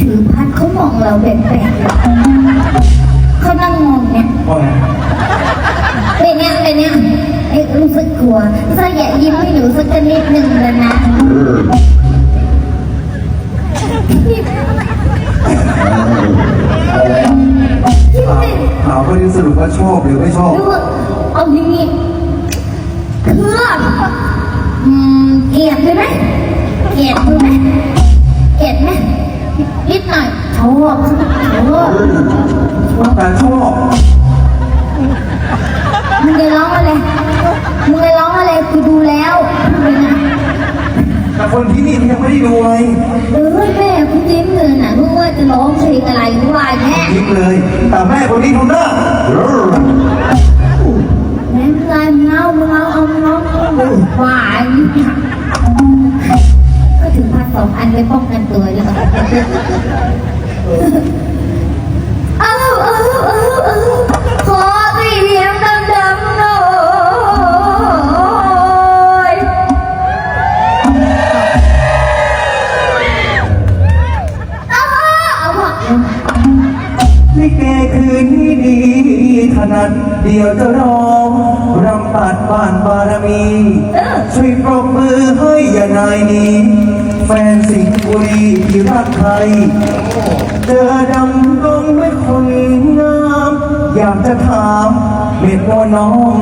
ถือพัดเขามองเราแปลกๆเขานั่งมองเนี่ยว่าไงเป็นเนี่ยเป็นเนี่ยเอ๊ะรู้สึกกลัวถ้าอย่ายิ้มให้หนูสักนิดหนึ่งเลยนะถามถามว่าที่สรุปว่าชอบหรือไม่ชอบรู้ว่าเอาอย่างนี้เพื่อนอืมเกลียดเลยไหมเกลียดเลยไหมเกลียดไหม นิดหน่อยชอบชอบแต่ชอบมึงจะร้องอะไรมึงจะร้องอะไรกูดูแล้วเป็นไงแต่คนที่นี่มันยังไม่ได้ดูไงเออแม่คุณยิ้มเลยนะมึงว่าจะร้องเพลงอะไรกูว่าแม่ยิ้มเลยแต่แม่คนนี้ดูหน้าแม่เป็นไรมึงเอามึงเอาเอามึงเอาหวานก็ถึงพัน สองอันไปป้องกันตัวแล้วเอาเอาเอาเอาขอเสียงดังๆหน่อยเอาเอาเอาลิเกคืนนี้ดีถนัดเดียวจะร้องรำปัดบ้านบารมี ช่วยปรบมือให้อย่านายนี้ แฟนสิงห์บุรีที่รักใครเจอดำดงไม่คนงามอยากจะถามเม็ดโนน้อง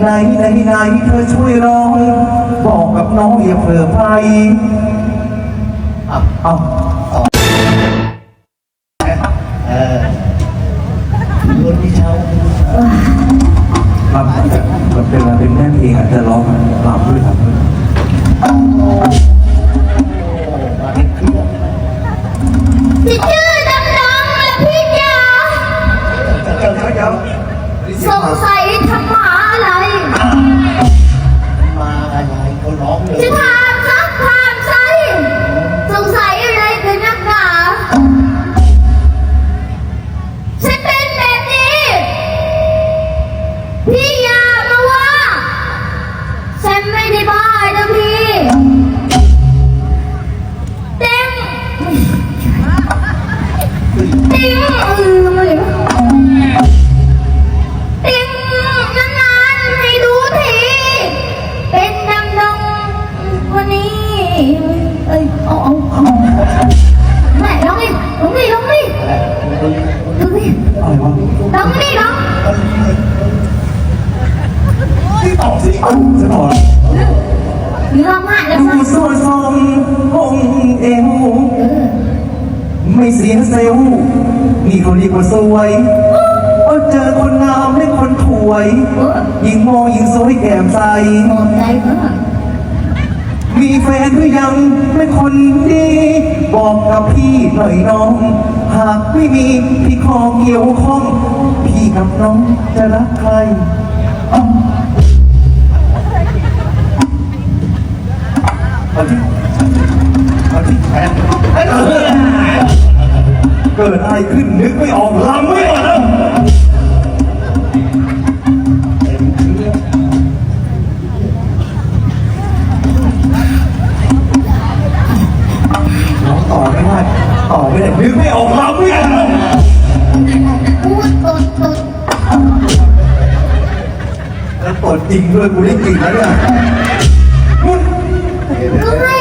ไหนไหนไหนเธอช่วยร้อง บอกกับน้องอย่าเผลอไปเอาเอารุ่นที่เช่าครับมันเป็นอะไรเป็นแม่เพลงอาจจะร้องรำด้วยครับ สิชื่อดังๆเลยพี่จ๋าเจ้าเจ้าเจ้าสงสัย ติ้งเออมาเลยติ้งนานๆให้ดูที เป็นดำดงวันนี้ เอ้ยเอาเอาเอาแม่ร้องดิร้องดิร้องดิร้องดิอะไรวะร้องดิร้องที่ตอบสิเอ้าจะต่อหรือร้องมากแล้ว ผู้สวยสมองเอว ไม่เสียเซลลนี่เขาเรียกว่าสวยพอเจอคนงามและคนถวย ยิ่งมองยิ่งสวยแก้มใสหมดใจมากมีแฟนหรือยังไม่คนดี บอกกับพี่หน่อยน้อง หากไม่มีพี่ขอเกี่ยวข้อง พี่กับน้องจะรักใครอ้าเอาที่เอาที่แฟน เกิดอะไรขึ้นนึกไม่ออกลำไม่ออกแล้วเต็มเครื่องน้องต่อไม่ได้ต่อไม่ได้นึกไม่ออกลำไม่ออกแล้วพูดตดตดแล้วตดจริงด้วยกูได้จริงแล้วเนี่ยมึงก็ให้